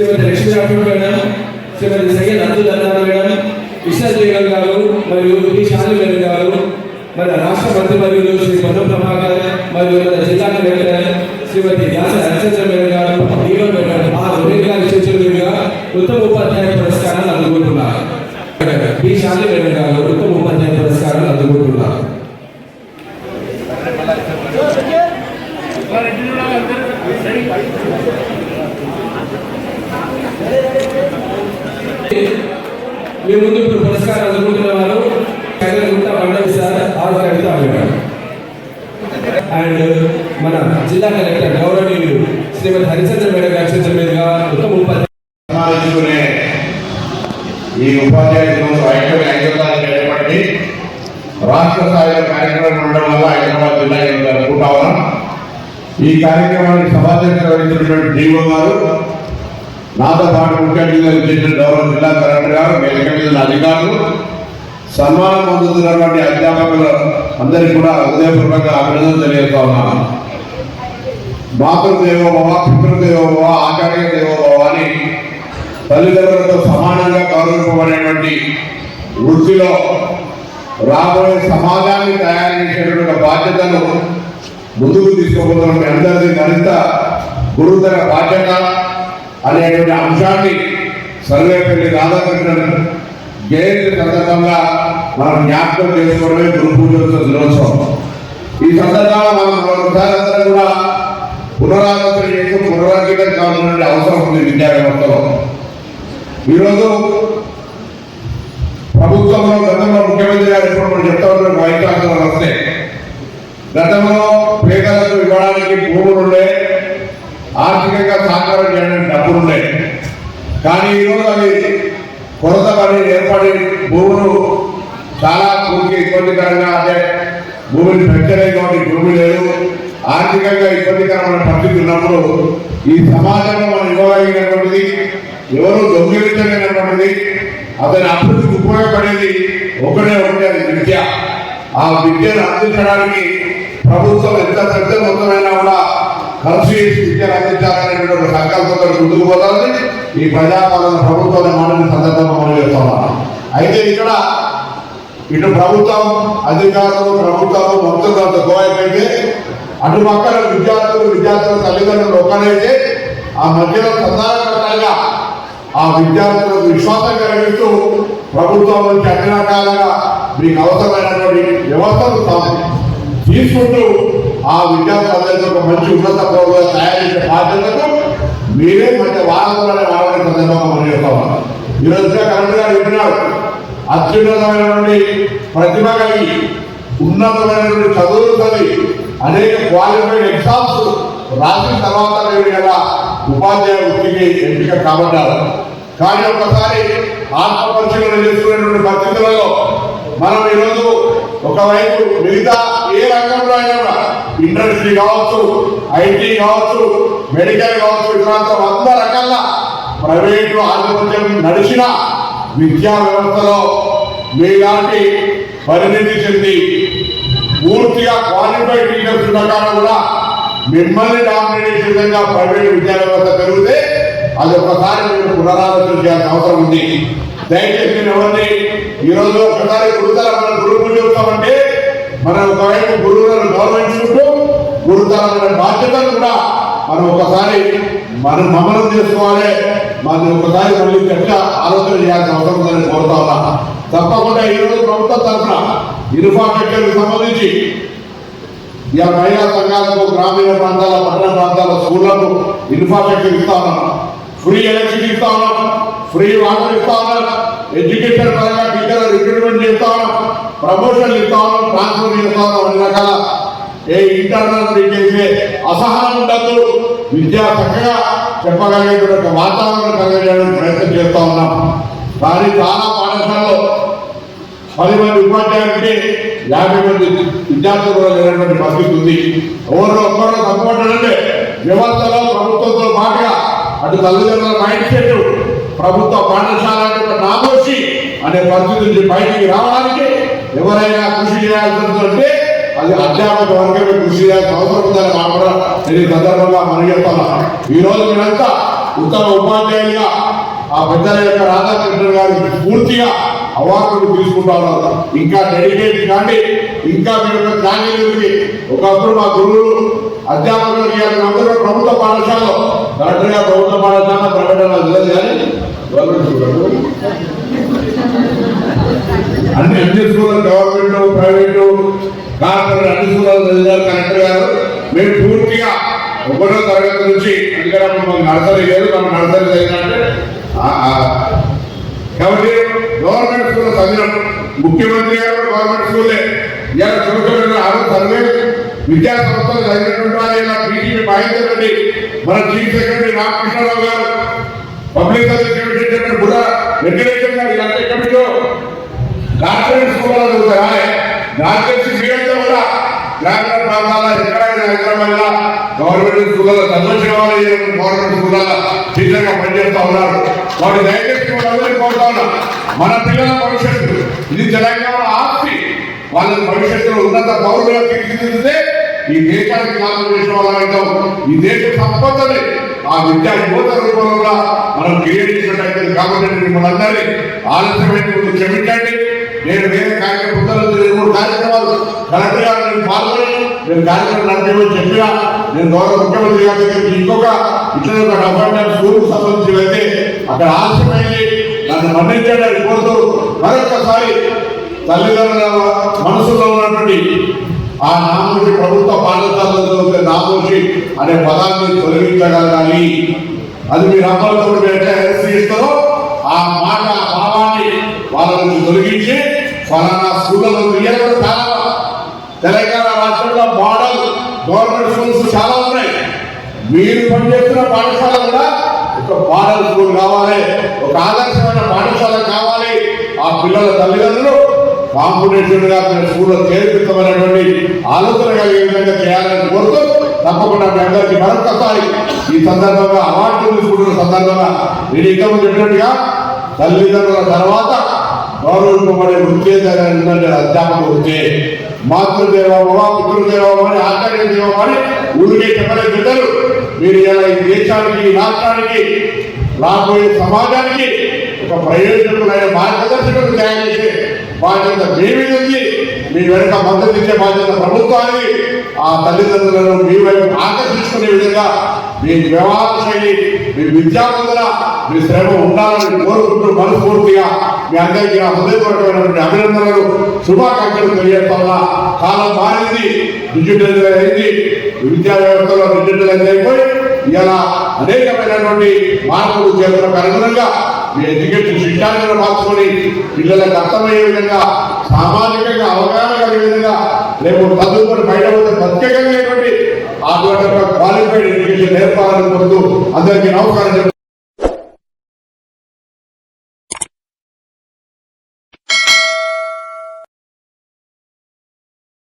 శ్రీమతి Lakshmi Rathod madam Shrimati Syed Abdul Allah madam Isha Jayagal గారు మరియు P Shali madam గారు మన రాష్ట్ర మంత్రి మరియు శ్రీ పొన్నం ప్రభాకర్ మరియు మన జిల్లా కలెక్టర్ శ్రీమతి వ్యాస హరిచంద్ర మేడం గారు ఈరో మేడం ఆ సునీల్ గారి సూచనలుగా ఉత్తమ ఉపాధ్యాయ పురస్కారాన్ని అందుకుంటున్నారు. పి శాంతి మేడం గారు ఉత్తమ ఉపాధ్యాయ పురస్కారాన్ని అందుకుంటున్నారు మీ ముందు ఇప్పుడు పురస్కారం అందుకుంటున్న వారు కైలగుంట మండలి sir R Kavitha madam and uh, మన జిల్లా కలెక్టర్ గౌరవనీయులు శ్రీమతి హరిచంద్ర మేడం గారి చేతుల మీదుగా ఉత్తమ ఉపాధ్యాయ ఈ ఉపాధ్యాయ ఏర్పడి రాష్ట్ర స్థాయిలో కార్యక్రమం ఉండడం వల్ల హైదరాబాద్ జిల్లా ఇది ఉన్నాం ఈ కార్యక్రమానికి సభాధ్యక్ష వహించినటువంటి డీఓ గారు నాతో పాటు ముఖ్య అతిథులు చేసిన గౌరవ జిల్లా కలెక్టర్ గారు మీ మీద అధికారులు సన్మానం పొందుతున్నటువంటి అధ్యాపకులు అందరికీ కూడా హృదయపూర్వక అభినందన తెలియజేస్తా ఉన్నాను మాతృదేవోభవ పితృదేవోభవ ఆచార్య దేవోభవ అని తల్లిదండ్రులతో సమానంగా గౌరవింపబడేటువంటి వృత్తిలో రాబోయే సమాజాన్ని తయారు చేసేటువంటి బాధ్యతను ముందుకు తీసుకుపోతున్న మీ అందరిది మరింత గురుతర బాధ్యత అనేటువంటి అంశాన్ని సర్వేపల్లి రాధాకృష్ణన్ జయంతి సందర్భంగా మనం జ్ఞాపకం చేసుకోవడమే గురు పూజోత్సవ దినోత్సవం. ఈ సందర్భంగా మనం ఒకసారి కూడా పునరాలోచన చేస్తూ పునరాంకితం కావాలనే అవసరం ఉంది విద్యా వ్యవస్థలో. ఈరోజు ప్రభుత్వంలో గతంలో ముఖ్యమంత్రి గారు ఎప్పుడు మనం చెప్తా ఉన్న వైద్యాలు వస్తే. గతంలో పేదలకు ఇవ్వడానికి భూములు ఉండే ఆర్థికంగా సహకారం చేయడానికి డబ్బులు ఉండే. కానీ ఈరోజు అవి కొరత పడి ఏర్పడి భూములు చాలా భూమికి ఇబ్బందికరంగా అంటే భూమిని పెంచలేదు కాబట్టి భూమి లేదు. ఆర్థికంగా ఇబ్బందికరమైన పరిస్థితి ఉన్నప్పుడు ఈ సమాజంలో మనం ఇవ్వగలిగినటువంటిది ఎవరు దొంగిలించలేనటువంటిది అతని అభివృద్ధికి ఉపయోగపడేది ఒకటే ఒకటే అది విద్య. ఆ విద్యను అందించడానికి ప్రభుత్వం ఎంత పెద్ద మొత్తమైనా కూడా ఖర్చు చేసి విద్యను అందించాలనేటువంటి ఒక సంకల్పంతో ముందుకు పోతుంది ఈ ప్రజాపాలన ప్రభుత్వాన్ని మాటని సందర్భంగా మనం చేస్తున్నాం అయితే ఇక్కడ ఇటు ప్రభుత్వం అధికారులు ప్రభుత్వాలు మంత్రులతో గోవైపైతే అటు పక్కన విద్యార్థులు విద్యార్థుల తల్లిదండ్రులు ఒకరైతే ఆ మధ్యలో సంధానకర్తలుగా ఆ విద్యార్థులకు విశ్వాసం కలిగిస్తూ ప్రభుత్వం నుంచి అన్ని రకాలుగా మీకు అవసరమైనటువంటి వ్యవస్థను తాము తీసుకుంటూ ఆ విద్యార్థులందరికీ ఒక మంచి ఉన్నత పౌరులుగా తయారు చేసే బాధ్యతకు మీరే మంచి వారసులనే వాడని సందర్భంగా మనం చెప్తాం. ఈరోజు కరెంట్ గారు చెప్పినాడు అత్యున్నతమైనటువంటి ప్రతిభ కలిగి ఉన్నతమైనటువంటి చదువులు కలిగి అనేక క్వాలిఫైడ్ ఎగ్జామ్స్ రాసిన తర్వాత మీరు ఉపాధ్యాయ వృత్తికి ఎంపిక కాబడ్డారు. కానీ ఒకసారి ఆత్మ పరిశీలన చేసుకునేటువంటి పరిస్థితులలో మనం ఈరోజు ఒకవైపు మిగతా ఏ రంగంలో అయినా కూడా ఇండస్ట్రీ కావచ్చు ఐటీ కావచ్చు మెడికల్ కావచ్చు ఇట్లాంటి వంద రకాల ప్రైవేటు ఆధిపత్యం నడిచిన విద్యా వ్యవస్థలో మీలాంటి పరిణితి చెంది పూర్తిగా క్వాలిఫైడ్ టీచర్స్ ప్రకారం కూడా మిమ్మల్ని డామినేట్ విధంగా ప్రైవేట్ విద్యా వ్యవస్థ పెరిగితే అది ఒకసారి మీరు పునరాలోచన చేయాల్సిన అవసరం ఉంది. దయచేసి నేను ఎవరిని ఈరోజు ఒకసారి గురుతర మన గురువులు చెబుతామంటే మనం ఒకవైపు గురువులను గౌరవించుకుంటూ గురుతరమైన బాధ్యతను కూడా మనం ఒకసారి మనం మమనం చేసుకోవాలి. మనం ఒకసారి మళ్ళీ గట్టిగా ఆలోచన చేయాల్సిన అవసరం ఉందని కోరుతా ఉన్నా. తప్పకుండా ఈరోజు ప్రభుత్వం తరఫున ఇన్ఫ్రాస్ట్రక్చర్కి సంబంధించి ఇలా మహిళా సంఘాలకు గ్రామీణ ప్రాంతాల పట్టణ ప్రాంతాల స్కూళ్ళకు ఇన్ఫ్రాస్ట్రక్చర్ ఇస్తా ఉన్నాం. ఫ్రీ ఎలక్ట్రిసిటీ ఇస్తా ఉన్నాం. ఫ్రీ వాటర్ ఇస్తా ఉన్నాం. ఎడ్యుకేషన్ పరంగా టీచర్ రిక్రూట్మెంట్ చేస్తా ఉన్నాం. ప్రమోషన్లు ఇస్తా ఉన్నాం. ట్రాన్స్ఫర్ చేస్తా ఉన్నాం. అన్ని రకాల ఏ ఇంటర్నల్ చేసే అసహనం ఉండద్దు. విద్యా చక్కగా చెప్పగలిగేటువంటి వాతావరణం కలగడానికి ప్రయత్నం చేస్తా ఉన్నాం. కానీ చాలా పాఠశాలలో పది మంది ఉపాధ్యాయులకి యాభై మంది విద్యార్థులు కూడా లేనటువంటి పరిస్థితి ఉంది. ఎవరు ఒక్కరో తప్పపడ్డారంటే వ్యవస్థలో ప్రభుత్వంతో పాటుగా అటు తల్లిదండ్రుల మైండ్ సెట్ ప్రభుత్వ పాఠశాల అంటే నామోషి అనే పరిస్థితి నుంచి బయటికి రావడానికి ఎవరైనా కృషి చేయాల్సి ఉంటే అది అధ్యాపక వర్గమే కృషి చేయాల్సిన అవసరం ఉందని మాట నేను ఈ సందర్భంగా మనం చెప్తున్నా ఈ రోజు మీరంతా ఉత్తమ ఉపాధ్యాయులుగా ఆ పెద్దల యొక్క రాధాకృష్ణ గారికి పూర్తిగా అవార్డులు తీసుకుంటా ఉన్నారు. ఇంకా డెడికేట్ కానీ ఇంకా మీ యొక్క త్యాగీకి ఒకప్పుడు మా గురువులు అధ్యాపకులు ఇవాళ అందరూ ప్రభుత్వ పాఠశాలలో కరెక్ట్గా ప్రభుత్వ పాఠశాల ప్రకటన తెలియదు కానీ అన్ని అన్ని స్కూల్ గవర్నమెంట్ ప్రైవేటు డాక్టర్ అన్ని స్కూల్లో కలెక్టర్ గారు మేము పూర్తిగా ఒకటో తరగతి నుంచి అందుకని మాకు నర్సరీ లేదు మనం నర్సరీ చదివినట్టే కాబట్టి గవర్నమెంట్ స్కూల్ చదివినాం. ముఖ్యమంత్రి గారు గవర్నమెంట్ స్కూలే. ఇలా చూసుకుంటున్న ఆరు సర్వే విద్యా సంస్థలు చదివినటువంటి వాళ్ళు ఇలా బీజేపీ మహేందర్ రెడ్డి మన చీఫ్ సెక్రటరీ రామకృష్ణారావు గారు పబ్లిక్ సర్వీస్ కమిషన్ చెప్పిన బుర్ర వెంకటేశ్వర గారు ఇలాంటి కమిటీలో కార్పొరేట్ స్కూల్లో చదువుతారా? నాకు గ్రామీణ ప్రాంతాల్లో ఎక్కడైనా హైదరాబాద్ గవర్నమెంట్ స్కూళ్ళలో చదివించిన గవర్నమెంట్ స్కూళ్ళలో టీచర్గా పనిచేస్తా ఉన్నారు. వాటి దయచేసి వాళ్ళందరికీ కోరుతా ఉన్నా మన పిల్లల భవిష్యత్తు ఇది తెలంగాణ ఆస్తి. వాళ్ళ భవిష్యత్తులో ఉన్నత పౌరులుగా తీర్చిదిద్దితే ఈ దేశానికి లాభం చేసిన వాళ్ళైతాం ఈ దేశ సంపదని ఆ విద్యా యువత రూపంలో మనం క్రియేట్ చేసినట్టయితే కాబట్టి మిమ్మల్ని అందరినీ ఆలస్యమైన క్షమించండి. నేను వేరే కార్యక్రమం రెండు మూడు కార్యక్రమాలు కలెక్టర్ గారు నేను పాల్గొని నేను కార్యక్రమం నడిపేమని చెప్పినా నేను గౌరవ ముఖ్యమంత్రి గారి దగ్గరికి ఇంకొక ఇట్లా ఒక డెవలప్మెంట్ స్కూల్ సంబంధించి వెళ్తే అక్కడ ఆలస్యమైంది. నన్ను మన్నించండి కోరుతూ మరొకసారి తల్లిదండ్రుల మనసులో ఉన్నటువంటి ఆ నామోషి ప్రభుత్వ పాఠశాలలో చదివితే నామోషి అనే పదాన్ని తొలగించగలగాలి. అది మీరు అమలు మీరు ఎట్లా? ఆ మాట తెలంగాణ రాష్ట్రంలో మోడల్ గవర్నమెంట్ స్కూల్స్ చాలా ఉన్నాయి. మీరు పనిచేస్తున్న పాఠశాల కూడా ఒక మోడల్ స్కూల్ కావాలి ఒక ఆదర్శమైన పాఠశాల కావాలి. ఆ పిల్లల తల్లిదండ్రులు కాంపిటేషన్గా మీరు స్కూల్లో చేర్పిస్తామనేటువంటి ఆలోచన కలిగే విధంగా చేయాలని కోరుతూ తప్పకుండా మీ అందరికీ మరొకసారి ఈ సందర్భంగా అవార్డు తీసుకుంటున్న సందర్భంగా నేను ఇంకా ముందు చెప్పినట్టుగా తల్లిదండ్రుల తర్వాత గౌరవింపబడే వృత్తి ఏంటంటే అధ్యాపక వృత్తి మాతృదేవోభవ పితృదేవోభవ అని ఆచార్య దేవోభవ అని ఊరికే చెప్పలే బిడ్డలు. మీరు ఇలా ఈ దేశానికి ఈ రాష్ట్రానికి రాబోయే సమాజానికి ఒక ప్రయోజకులైన మార్గదర్శకులు తయారు చేసే బాధ్యత మీ మీద ఉంది మీ వెనుక మద్దతు ఇచ్చే బాధ్యత ప్రభుత్వాన్ని ఆ తల్లిదండ్రులను మీ వైపు ఆకర్షించుకునే విధంగా మీ వ్యవహార శైలి మీ విద్యావంతుల మీ శ్రమ ఉండాలని కోరుకుంటూ మనస్ఫూర్తిగా మీ అందరికీ నా హృదయపూర్వకమైనటువంటి అభినందనలు శుభాకాంక్షలు తెలియజేస్తున్నా కాలం మారింది డిజిటల్ అయింది విద్యా వ్యవస్థలో డిజిటల్ అయిపోయి ఇలా అనేకమైనటువంటి మార్పులు చేతులకు అనుగుణంగా మీ ఎడ్యుకేషన్ శిక్షాన్ని మార్చుకొని పిల్లలకు అర్థమయ్యే విధంగా సామాజికంగా అవగాహన కలిగే విధంగా రేపు చదువుకొని బయట పోతే ప్రత్యేకంగా అటువంటి క్వాలిఫైడ్ ఎడ్యుకేషన్ నేర్పాలని కోరుతూ అందరికీ నమస్కారం